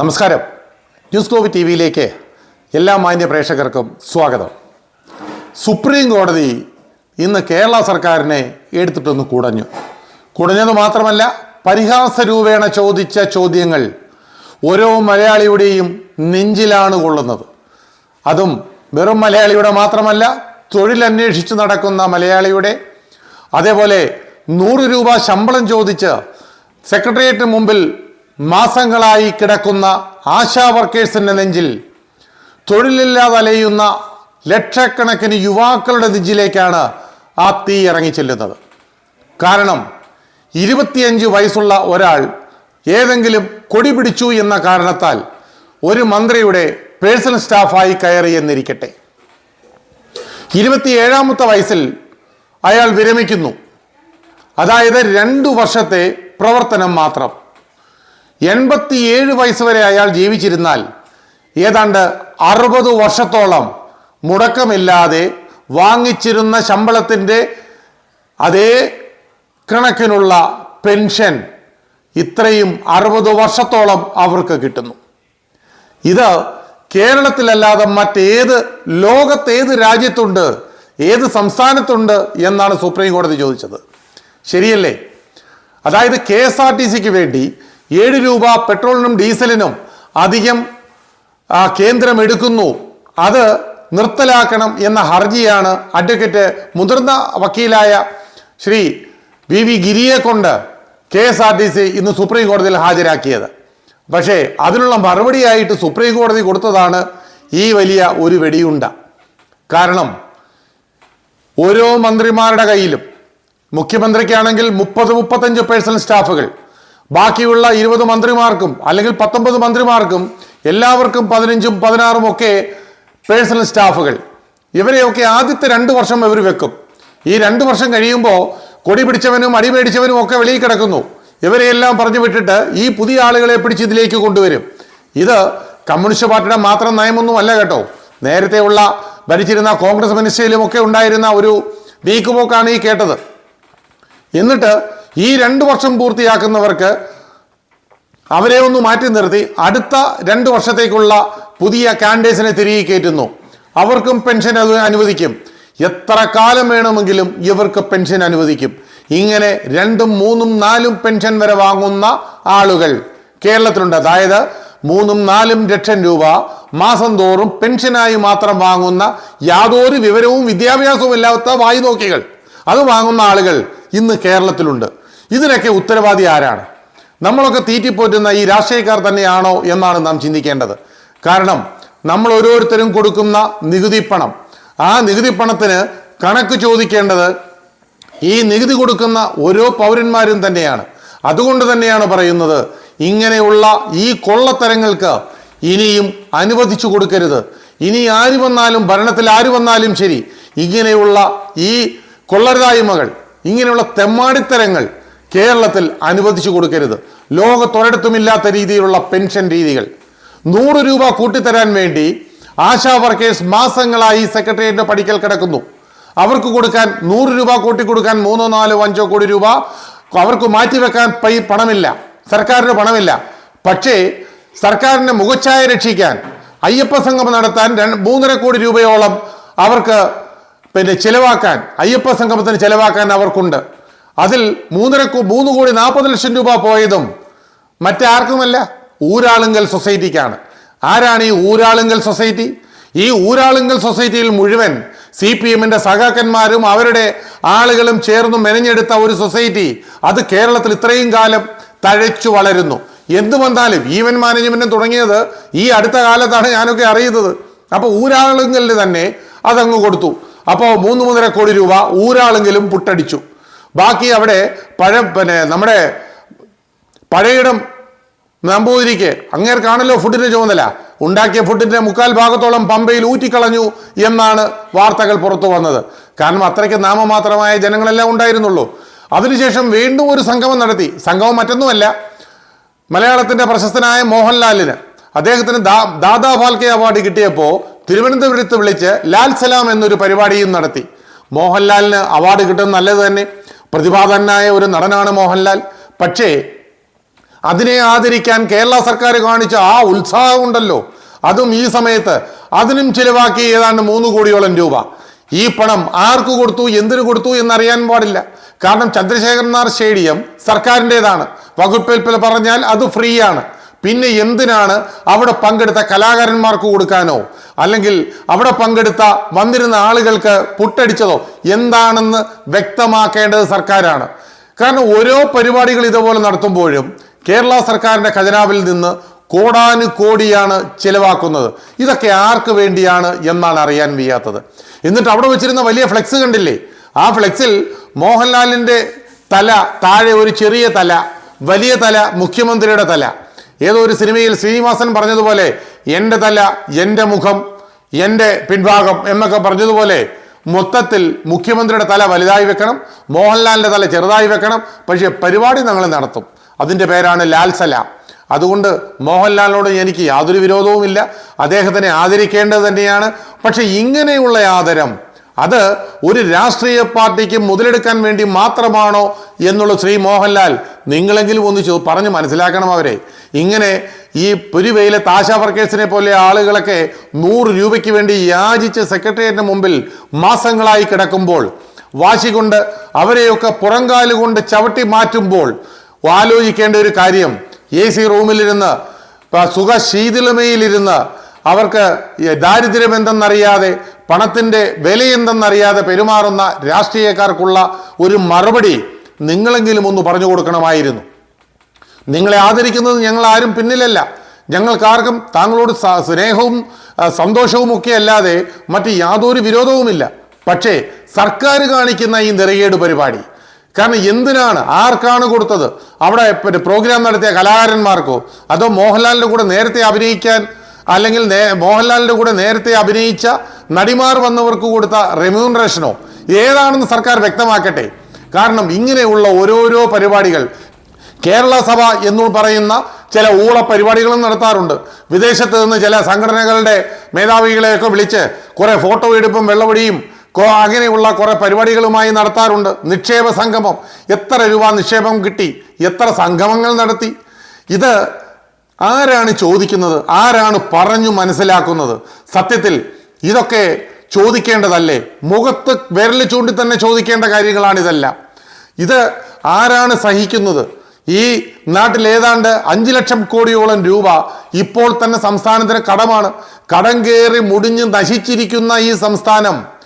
നമസ്കാരം. News globe T വിയിലേക്ക് എല്ലാ മാന്യ പ്രേക്ഷകർക്കും സ്വാഗതം. സുപ്രീം കോടതി ഇന്ന് കേരള സർക്കാരിനെ എടുത്തിട്ടൊന്ന് കുടഞ്ഞു. കുടഞ്ഞത് മാത്രമല്ല പരിഹാസ രൂപേണ ചോദിച്ച ചോദ്യങ്ങൾ ഓരോ മലയാളിയുടെയും നെഞ്ചിലാണ് കൊള്ളുന്നത്. അതും വെറും മലയാളിയുടെ മാത്രമല്ല തൊഴിലന്വേഷിച്ച് നടക്കുന്ന മലയാളിയുടെ. അതേപോലെ നൂറ് രൂപ ശമ്പളം ചോദിച്ച് സെക്രട്ടേറിയറ്റിന് മുമ്പിൽ മാസങ്ങളായി കിടക്കുന്ന ആശാ വർക്കേഴ്സിന്റെ നെഞ്ചിൽ തൊഴിലില്ലാതെ അലയുന്ന ലക്ഷക്കണക്കിന് യുവാക്കളുടെ നെഞ്ചിലേക്കാണ് ആ തീ ഇറങ്ങി ചെല്ലുന്നത്. കാരണം ഇരുപത്തിയഞ്ച് വയസ്സുള്ള ഒരാൾ ഏതെങ്കിലും കൊടി പിടിച്ചു എന്ന കാരണത്താൽ ഒരു മന്ത്രിയുടെ പേഴ്സണൽ സ്റ്റാഫായി കയറി എന്നിരിക്കട്ടെ. ഇരുപത്തിയേഴാമത്തെ വയസ്സിൽ അയാൾ വിരമിക്കുന്നു. അതായത് രണ്ടു വർഷത്തെ പ്രവർത്തനം മാത്രം. എൺപത്തിയേഴ് വയസ്സ് വരെ അയാൾ ജീവിച്ചിരുന്നാൽ ഏതാണ്ട് അറുപത് വർഷത്തോളം മുടക്കമില്ലാതെ വാങ്ങിച്ചിരുന്ന ശമ്പളത്തിന്റെ അതേ കണക്കിനുള്ള പെൻഷൻ ഇത്രയും അറുപത് വർഷത്തോളം അവർക്ക് കിട്ടുന്നു. ഇത് കേരളത്തിലല്ലാതെ മറ്റേത് ലോകത്തേത് രാജ്യത്തുണ്ട് ഏത് സംസ്ഥാനത്തുണ്ട് എന്നാണ് സുപ്രീം കോടതി ചോദിച്ചത്. ശരിയല്ലേ? അതായത് കെ എസ് ആർ ടി സിക്ക് വേണ്ടി ഏഴ് രൂപ പെട്രോളിനും ഡീസലിനും അധികം കേന്ദ്രം എടുക്കുന്നു അത് നിർത്തലാക്കണം എന്ന ഹർജിയാണ് അഡ്വക്കേറ്റ് മുതിർന്ന വക്കീലായ ശ്രീ വി വി ഗിരിയെ കൊണ്ട് K S R T C ഇന്ന് സുപ്രീം കോടതിയിൽ ഹാജരാക്കിയത്. പക്ഷേ അതിനുള്ള മറുപടിയായിട്ട് സുപ്രീം കോടതി കൊടുത്തതാണ് ഈ വലിയ ഒരു വെടിയുണ്ട. കാരണം ഓരോ മന്ത്രിമാരുടെ കയ്യിലും മുഖ്യമന്ത്രിക്കാണെങ്കിൽ മുപ്പത് മുപ്പത്തഞ്ച് പേഴ്സണൽ സ്റ്റാഫുകൾ ബാക്കിയുള്ള ഇരുപത് മന്ത്രിമാർക്കും അല്ലെങ്കിൽ പത്തൊമ്പത് മന്ത്രിമാർക്കും എല്ലാവർക്കും പതിനഞ്ചും പതിനാറും ഒക്കെ പേഴ്സണൽ സ്റ്റാഫുകൾ. ഇവരെയൊക്കെ ആദ്യത്തെ രണ്ട് വർഷം ഇവർ വെക്കും. ഈ രണ്ട് വർഷം കഴിയുമ്പോൾ കൊടി പിടിച്ചവനും അടി മേടിച്ചവനും ഒക്കെ വെളിയിൽ കിടക്കുന്നു. ഇവരെയെല്ലാം പറഞ്ഞു വിട്ടിട്ട് ഈ പുതിയ ആളുകളെ പിടിച്ച് ഇതിലേക്ക് കൊണ്ടുവരും. ഇത് കമ്മ്യൂണിസ്റ്റ് പാർട്ടിയുടെ മാത്രം നയമൊന്നും അല്ല കേട്ടോ. നേരത്തെയുള്ള ഭരിച്ചിരുന്ന കോൺഗ്രസ് മിനിസ്ട്രിയിലും ഒക്കെ ഉണ്ടായിരുന്ന ഒരു നീക്കുപോക്കാണ് ഈ കേട്ടത്. എന്നിട്ട് ഈ രണ്ട് വർഷം പൂർത്തിയാക്കുന്നവർക്ക് അവരെ ഒന്ന് മാറ്റി നിർത്തി. അടുത്ത രണ്ട് വർഷത്തേക്കുള്ള പുതിയ കാൻഡേഴ്സിനെ തിരികെ കയറ്റുന്നു. അവർക്കും പെൻഷൻ അത് അനുവദിക്കും. എത്ര കാലം വേണമെങ്കിലും ഇവർക്ക് പെൻഷൻ അനുവദിക്കും. ഇങ്ങനെ രണ്ടും മൂന്നും നാലും പെൻഷൻ വരെ വാങ്ങുന്ന ആളുകൾ കേരളത്തിലുണ്ട്. അതായത് മൂന്നും നാലും ലക്ഷം രൂപ മാസം തോറും പെൻഷനായി മാത്രം വാങ്ങുന്ന യാതൊരു വിവരവും വിദ്യാഭ്യാസവും ഇല്ലാത്ത വായി നോക്കികൾ അത് വാങ്ങുന്ന ആളുകൾ ഇന്ന് കേരളത്തിലുണ്ട്. ഇതിനൊക്കെ ഉത്തരവാദി ആരാണ്? നമ്മളൊക്കെ തീറ്റിപ്പോറ്റുന്ന ഈ രാഷ്ട്രീയക്കാർ തന്നെയാണോ എന്നാണ് നാം ചിന്തിക്കേണ്ടത്. കാരണം നമ്മൾ ഓരോരുത്തരും കൊടുക്കുന്ന നികുതി പണം ആ നികുതി പണത്തിന് കണക്ക് ചോദിക്കേണ്ടത് ഈ നികുതി കൊടുക്കുന്ന ഓരോ പൗരന്മാരും തന്നെയാണ്. അതുകൊണ്ട് തന്നെയാണ് പറയുന്നത് ഇങ്ങനെയുള്ള ഈ കൊള്ളത്തരങ്ങൾക്ക് ഇനിയും അനുവദിച്ചു കൊടുക്കരുത്. ഇനി ആര് വന്നാലും ഭരണത്തിൽ ആര് വന്നാലും ശരി ഇങ്ങനെയുള്ള ഈ കൊള്ളരുതായ്മകൾ ഇങ്ങനെയുള്ള തെമ്മാടിത്തരങ്ങൾ കേരളത്തിൽ അനുവദിച്ചു കൊടുക്കരുത്. ലോകത്തൊരിടത്തുമില്ലാത്ത രീതിയിലുള്ള പെൻഷൻ രീതികൾ. നൂറ് രൂപ കൂട്ടിത്തരാൻ വേണ്ടി ആശാ വർക്കേഴ്സ് മാസങ്ങളായി സെക്രട്ടേറിയറ്റിന്റെ പഠിക്കൽ കിടക്കുന്നു. അവർക്ക് കൊടുക്കാൻ നൂറ് രൂപ കൂട്ടി കൊടുക്കാൻ മൂന്നോ നാലോ അഞ്ചോ കോടി രൂപ അവർക്ക് മാറ്റിവെക്കാൻ പൈ പണമില്ല. സർക്കാരിന് പണമില്ല. പക്ഷേ സർക്കാരിന്റെ മുഖച്ഛായ രക്ഷിക്കാൻ അയ്യപ്പ സംഗമം നടത്താൻ മൂന്നര കോടി രൂപയോളം അവർക്ക് പിന്നെ ചിലവാക്കാൻ അയ്യപ്പ സംഗമത്തിന് ചിലവാക്കാൻ അവർക്കുണ്ട്. അതിൽ മൂന്നര മൂന്ന് കോടി നാൽപ്പത് ലക്ഷം രൂപ പോയതും മറ്റാർക്കുമല്ല ഊരാളുങ്കൽ സൊസൈറ്റിക്കാണ്. ആരാണ് ഈ ഊരാളുങ്കൽ സൊസൈറ്റി? ഈ ഊരാളുങ്കൽ സൊസൈറ്റിയിൽ മുഴുവൻ സി പി എമ്മിന്റെ സഖാക്കന്മാരും അവരുടെ ആളുകളും ചേർന്ന് മെനഞ്ഞെടുത്ത ഒരു സൊസൈറ്റി അത് കേരളത്തിൽ ഇത്രയും കാലം തഴച്ചു വളരുന്നു. എന്ത് വന്നാലും ഈവൻ മാനേജ്മെന്റ് തുടങ്ങിയത് ഈ അടുത്ത കാലത്താണ് ഞാനൊക്കെ അറിയുന്നത്. അപ്പോൾ ഊരാളുങ്കലിന് തന്നെ അതങ്ങ് കൊടുത്തു. അപ്പോൾ മൂന്ന് മൂന്നര കോടി രൂപ ഊരാളെങ്കിലും പുട്ടടിച്ചു. ബാക്കി അവിടെ പഴ പിന്നെ നമ്മുടെ പഴയിടം നമ്പൂതിരിക്ക്. അങ്ങേർക്കാണല്ലോ ഫുഡിന്റെ ചുമതല. ഉണ്ടാക്കിയ ഫുഡിന്റെ മുക്കാൽ ഭാഗത്തോളം പമ്പയിൽ ഊറ്റിക്കളഞ്ഞു എന്നാണ് വാർത്തകൾ പുറത്തു വന്നത്. കാരണം അത്രയ്ക്ക് നാമമാത്രമായ ജനങ്ങളെല്ലാം ഉണ്ടായിരുന്നുള്ളൂ. അതിനുശേഷം വീണ്ടും ഒരു സംഗമം നടത്തി. സംഗമം മറ്റൊന്നുമല്ല. മലയാളത്തിന്റെ പ്രശസ്തനായ മോഹൻലാലിന് അദ്ദേഹത്തിന് ദാ- ദാദാ ഫാൽക്കെ അവാർഡ് കിട്ടിയപ്പോൾ തിരുവനന്തപുരത്ത് വിളിച്ച് ലാൽ സലാം എന്നൊരു പരിപാടിയും നടത്തി. മോഹൻലാലിന് അവാർഡ് കിട്ടുന്നത് നല്ലത് തന്നെ. പ്രതിഭാതനായ ഒരു നടനാണ് മോഹൻലാൽ. പക്ഷേ അതിനെ ആദരിക്കാൻ കേരള സർക്കാർ കാണിച്ച ആ ഉത്സാഹമുണ്ടല്ലോ അതും ഈ സമയത്ത് അതിനും ചിലവാക്കി ഏതാണ്ട് മൂന്ന് കോടിയോളം രൂപ. ഈ പണം ആർക്ക് കൊടുത്തു എന്തിനു കൊടുത്തു എന്നറിയാൻ പാടില്ല. കാരണം ചന്ദ്രശേഖരനാർ സ്റ്റേഡിയം സർക്കാരിന്റെതാണ്. വകുപ്പിൽ പറഞ്ഞാൽ അത് ഫ്രീ ആണ് പിന്നെ എന്തിനാണ് അവിടെ പങ്കെടുത്ത കലാകാരന്മാർക്ക് കൊടുക്കാനോ? അല്ലെങ്കിൽ അവിടെ പങ്കെടുത്ത വന്നിരുന്ന ആളുകൾക്ക് പുട്ടടിച്ചതോ? എന്താണെന്ന് വ്യക്തമാക്കേണ്ടത് സർക്കാരാണ്. കാരണം ഓരോ പരിപാടികൾ ഇതുപോലെ നടത്തുമ്പോഴും കേരള സർക്കാരിന്റെ ഖജനാവിൽ നിന്ന് കോടാനുകോടിയാണ് ചിലവാക്കുന്നത്. ഇതൊക്കെ ആർക്ക് വേണ്ടിയാണ് എന്നാണ് അറിയാൻ വയ്യാത്തത്. എന്നിട്ട് അവിടെ വെച്ചിരുന്ന വലിയ ഫ്ലെക്സ് കണ്ടില്ലേ? ആ ഫ്ലെക്സിൽ മോഹൻലാലിന്റെ തല താഴെ ഒരു ചെറിയ തല വലിയ തല മുഖ്യമന്ത്രിയുടെ തല. ഏതോ ഒരു സിനിമയിൽ ശ്രീനിവാസൻ പറഞ്ഞതുപോലെ എന്റെ തല എന്റെ മുഖം എന്റെ പിൻഭാഗം എന്നൊക്കെ പറഞ്ഞതുപോലെ മൊത്തത്തിൽ മുഖ്യമന്ത്രിയുടെ തല വലുതായി വെക്കണം മോഹൻലാലിന്റെ തല ചെറുതായി വെക്കണം. പക്ഷേ പരിപാടി ഞങ്ങൾ നടത്തും. അതിന്റെ പേരാണ് ലാൽസല സലാം. അതുകൊണ്ട് മോഹൻലാലിനോട് എനിക്ക് യാതൊരു വിരോധവുമില്ല. അദ്ദേഹത്തിനെ ആദരിക്കേണ്ടത് തന്നെയാണ്. പക്ഷേ ഇങ്ങനെയുള്ള ആദരം അത് ഒരു രാഷ്ട്രീയ പാർട്ടിക്ക് മുതലെടുക്കാൻ വേണ്ടി മാത്രമാണോ എന്നുള്ള ശ്രീ മോഹൻലാൽ നിങ്ങളെങ്കിലും ഒന്ന് പറഞ്ഞ് മനസ്സിലാക്കണം അവരെ. ഇങ്ങനെ ഈ പുരുവയിലെ താശ വർക്കേഴ്സിനെ പോലെ ആളുകളൊക്കെ നൂറ് രൂപയ്ക്ക് വേണ്ടി യാചിച്ച് സെക്രട്ടേറിയറ്റിന് മുമ്പിൽ മാസങ്ങളായി കിടക്കുമ്പോൾ വാശി കൊണ്ട് അവരെയൊക്കെ പുറങ്കാലുകൊണ്ട് ചവിട്ടി മാറ്റുമ്പോൾ ആലോചിക്കേണ്ട ഒരു കാര്യം എ സി റൂമിലിരുന്ന് സുഖ സുഖശീതളമയിലിരുന്ന് അവർക്ക് ദാരിദ്ര്യം എന്തെന്നറിയാതെ പണത്തിന്റെ വിലയെന്തെന്നറിയാതെ പെരുമാറുന്ന രാഷ്ട്രീയക്കാർക്കുള്ള ഒരു മറുപടി നിങ്ങളെങ്കിലും ഒന്ന് പറഞ്ഞു കൊടുക്കണമായിരുന്നു. നിങ്ങളെ ആദരിക്കുന്നത് ഞങ്ങൾ ആരും പിന്നിലല്ല. ഞങ്ങൾക്കാർക്കും താങ്കളോട് സ്നേഹവും സന്തോഷവും ഒക്കെ അല്ലാതെ മറ്റ് യാതൊരു വിരോധവുമില്ല. പക്ഷേ സർക്കാർ കാണിക്കുന്ന ഈ നിറയേട് പരിപാടി കാരണം എന്തിനാണ്? ആർക്കാണ് കൊടുത്തത്? അവിടെ പ്രോഗ്രാം നടത്തിയ കലാകാരന്മാർക്കോ? അതോ മോഹൻലാലിന്റെ കൂടെ നേരത്തെ അഭിനയിക്കാൻ അല്ലെങ്കിൽ മോഹൻലാലിന്റെ കൂടെ നേരത്തെ അഭിനയിച്ച നടിമാർ വന്നവർക്ക് കൊടുത്ത റെമ്യൂണറേഷനോ ഏതാണെന്ന് സർക്കാർ വ്യക്തമാക്കട്ടെ. കാരണം ഇങ്ങനെയുള്ള ഓരോരോ പരിപാടികൾ കേരള സഭ എന്ന് പറയുന്ന ചില ഊള പരിപാടികളും നടത്താറുണ്ട്. വിദേശത്ത് നിന്ന് ചില സംഘടനകളുടെ മേധാവികളെയൊക്കെ വിളിച്ച് കുറെ ഫോട്ടോ എടുപ്പും വെള്ളപൊടിയും അങ്ങനെയുള്ള കുറെ പരിപാടികളുമായി നടത്താറുണ്ട്. നിക്ഷേപ സംഗമം. എത്ര രൂപ നിക്ഷേപം കിട്ടി? എത്ര സംഗമങ്ങൾ നടത്തി? ഇത് ആരാണ് ചോദിക്കുന്നത്? ആരാണ് പറഞ്ഞു മനസ്സിലാക്കുന്നത്? സത്യത്തിൽ ഇതൊക്കെ ചോദിക്കേണ്ടതല്ലേ? മുഖത്ത് വിരൽ ചൂണ്ടി തന്നെ ചോദിക്കേണ്ട കാര്യങ്ങളാണ് ഇതെല്ലാം ഇത് ആരാണ് സഹിക്കുന്നത്? ഈ നാട്ടിൽ ഏതാണ്ട് അഞ്ചു ലക്ഷം കോടിയോളം രൂപ ഇപ്പോൾ തന്നെ സംസ്ഥാനത്തിന് കടമാണ്. കടം കയറി മുടിഞ്ഞ് നശിച്ചിരിക്കുന്ന ഈ സംസ്ഥാനം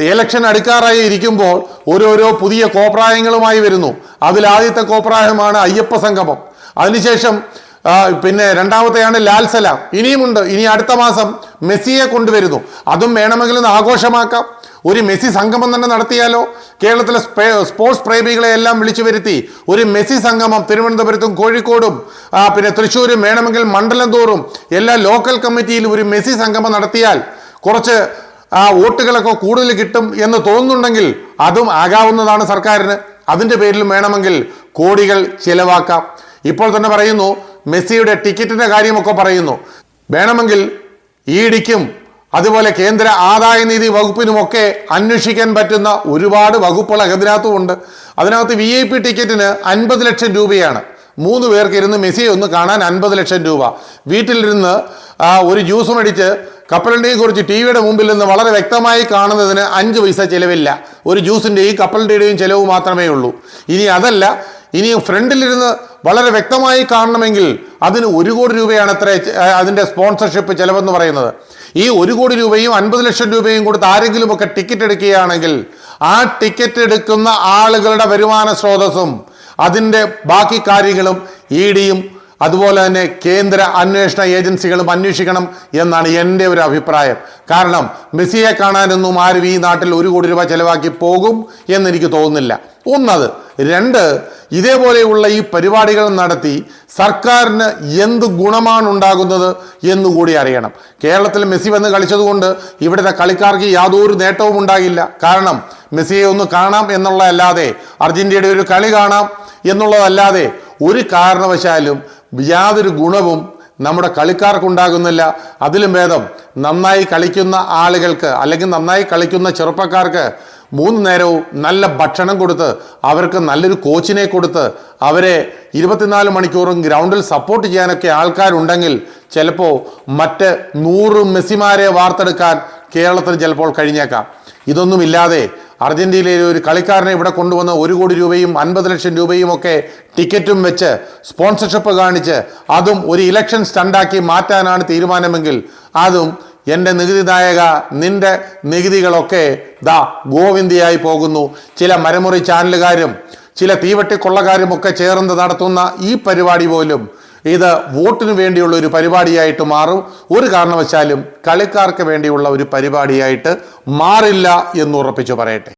ഇലക്ഷൻ അടുക്കാറായി ഇരിക്കുമ്പോൾ ഓരോരോ പുതിയ കോപ്രായങ്ങളുമായി വരുന്നു. അതിൽ ആദ്യത്തെ കോപ്രായമാണ് അയ്യപ്പ സംഗമം. അതിനുശേഷം പിന്നെ രണ്ടാമത്തെയാണ് ലാൽ സലാം. ഇനിയുമുണ്ട്. ഇനി അടുത്ത മാസം മെസ്സിയെ കൊണ്ടുവരുന്നു. അതും വേണമെങ്കിൽ ഒന്ന് ആഘോഷമാക്കാം. ഒരു മെസ്സി സംഗമം തന്നെ നടത്തിയാലോ? കേരളത്തിലെ സ്പോർട്സ് പ്രേമികളെ എല്ലാം വിളിച്ചു വരുത്തി ഒരു മെസ്സി സംഗമം തിരുവനന്തപുരത്തും കോഴിക്കോടും പിന്നെ തൃശ്ശൂരും വേണമെങ്കിൽ മണ്ഡലം തോറും എല്ലാ ലോക്കൽ കമ്മിറ്റിയിലും ഒരു മെസ്സി സംഗമം നടത്തിയാൽ കുറച്ച് ആ വോട്ടുകളൊക്കെ കൂടുതൽ കിട്ടും എന്ന് തോന്നുന്നുണ്ടെങ്കിൽ അതും ആകാവുന്നതാണ് സർക്കാരിന്. അതിന്റെ പേരിലും വേണമെങ്കിൽ കോടികൾ ചിലവാക്കാം. ഇപ്പോൾ തന്നെ പറയുന്നു മെസ്സിയുടെ ടിക്കറ്റിന്റെ കാര്യമൊക്കെ പറയുന്നു. വേണമെങ്കിൽ ഇ ഡിക്കും അതുപോലെ കേന്ദ്ര ആദായ നീതി വകുപ്പിനുമൊക്കെ അന്വേഷിക്കാൻ പറ്റുന്ന ഒരുപാട് വകുപ്പുകൾ അതിനകത്തുമുണ്ട് അതിനകത്ത് വി ഐ പി ടിക്കറ്റിന് അൻപത് ലക്ഷം രൂപയാണ്. മൂന്ന് പേർക്ക് ഇരുന്ന് മെസ്സിയെ ഒന്ന് കാണാൻ അൻപത് ലക്ഷം രൂപ. വീട്ടിലിരുന്ന് ഒരു ജ്യൂസ് മേടിച്ച് കപ്പലണ്ടിയെ കുറിച്ച് ടി വിയുടെ മുമ്പിൽ നിന്ന് വളരെ വ്യക്തമായി കാണുന്നതിന് അഞ്ച് പൈസ ചിലവില്ല. ഒരു ജ്യൂസിന്റെയും കപ്പലണ്ടിയുടെയും ചിലവ് മാത്രമേ ഉള്ളൂ. ഇനി അതല്ല ഇനി ഫ്രണ്ടിലിരുന്ന് വളരെ വ്യക്തമായി കാണണമെങ്കിൽ അതിന് ഒരു കോടി രൂപയാണ് അത്ര അതിന്റെ സ്പോൺസർഷിപ്പ് ചിലവെന്ന് പറയുന്നത്. ഈ ഒരു കോടി രൂപയും അൻപത് ലക്ഷം രൂപയും കൊടുത്ത് ആരെങ്കിലുമൊക്കെ ടിക്കറ്റ് എടുക്കുകയാണെങ്കിൽ ആ ടിക്കറ്റ് എടുക്കുന്ന ആളുകളുടെ വരുമാന സ്രോതസ്സും അതിന്റെ ബാക്കി കാര്യങ്ങളും ഇ ഡിയും അതുപോലെ തന്നെ കേന്ദ്ര അന്വേഷണ ഏജൻസികളും അന്വേഷിക്കണം എന്നാണ് എന്റെ ഒരു അഭിപ്രായം. കാരണം മെസ്സിയെ കാണാനൊന്നും ആരും ഈ നാട്ടിൽ ഒരു കോടി രൂപ ചെലവാക്കി പോകും എന്നെനിക്ക് തോന്നുന്നില്ല. ഒന്നത് രണ്ട് ഇതേപോലെയുള്ള ഈ പരിപാടികൾ നടത്തി സർക്കാരിന് എന്ത് ഗുണമാണ് ഉണ്ടാകുന്നത് എന്നുകൂടി അറിയണം. കേരളത്തിൽ മെസ്സി വന്ന് കളിച്ചതുകൊണ്ട് ഇവിടുത്തെ കളിക്കാർക്ക് യാതൊരു നേട്ടവും ഉണ്ടാകില്ല. കാരണം മെസ്സിയെ ഒന്ന് കാണാം എന്നുള്ളതല്ലാതെ അർജന്റീനയുടെ ഒരു കളി കാണാം എന്നുള്ളതല്ലാതെ ഒരു കാരണവശാലും യാതൊരു ഗുണവും നമ്മുടെ കളിക്കാർക്കുണ്ടാകുന്നില്ല. അതിലും ഭേദം നന്നായി കളിക്കുന്ന ആളുകൾക്ക് അല്ലെങ്കിൽ നന്നായി കളിക്കുന്ന ചെറുപ്പക്കാർക്ക് മൂന്ന് നേരവും നല്ല ഭക്ഷണം കൊടുത്ത് അവർക്ക് നല്ലൊരു കോച്ചിനെ കൊടുത്ത് അവരെ ഇരുപത്തിനാല് മണിക്കൂറും ഗ്രൗണ്ടിൽ സപ്പോർട്ട് ചെയ്യാനൊക്കെ ആൾക്കാരുണ്ടെങ്കിൽ ചിലപ്പോൾ മറ്റ് നൂറ് മെസ്സിമാരെ വാർത്തെടുക്കാൻ കേരളത്തിൽ ചിലപ്പോൾ കഴിഞ്ഞേക്കാം. ഇതൊന്നുമില്ലാതെ അർജന്റീനയിലെ ഒരു കളിക്കാരനെ ഇവിടെ കൊണ്ടുവന്ന് ഒരു കോടി രൂപയും അൻപത് ലക്ഷം രൂപയും ഒക്കെ ടിക്കറ്റും വെച്ച് സ്പോൺസർഷിപ്പ് കാണിച്ച് അതും ഒരു ഇലക്ഷൻ സ്റ്റണ്ടാക്കി മാറ്റാനാണ് തീരുമാനമെങ്കിൽ അതും എന്റെ നികുതിദായക നിന്റെ നികുതികളൊക്കെ ദാ ഗോവിന്ദിയായി പോകുന്നു. ചില മരമുറി ചാനലുകാരും ചില തീവട്ടിക്കൊള്ളക്കാരും ഒക്കെ ചേർന്ന് നടത്തുന്ന ഈ പരിപാടി പോലും ഇത് വോട്ടിന് വേണ്ടിയുള്ള ഒരു പരിപാടിയായിട്ട് മാറും. ഒരു കാരണവശാലും കളിക്കാർക്ക് വേണ്ടിയുള്ള ഒരു പരിപാടിയായിട്ട് മാറില്ല എന്ന് ഉറപ്പിച്ചു പറയട്ടെ.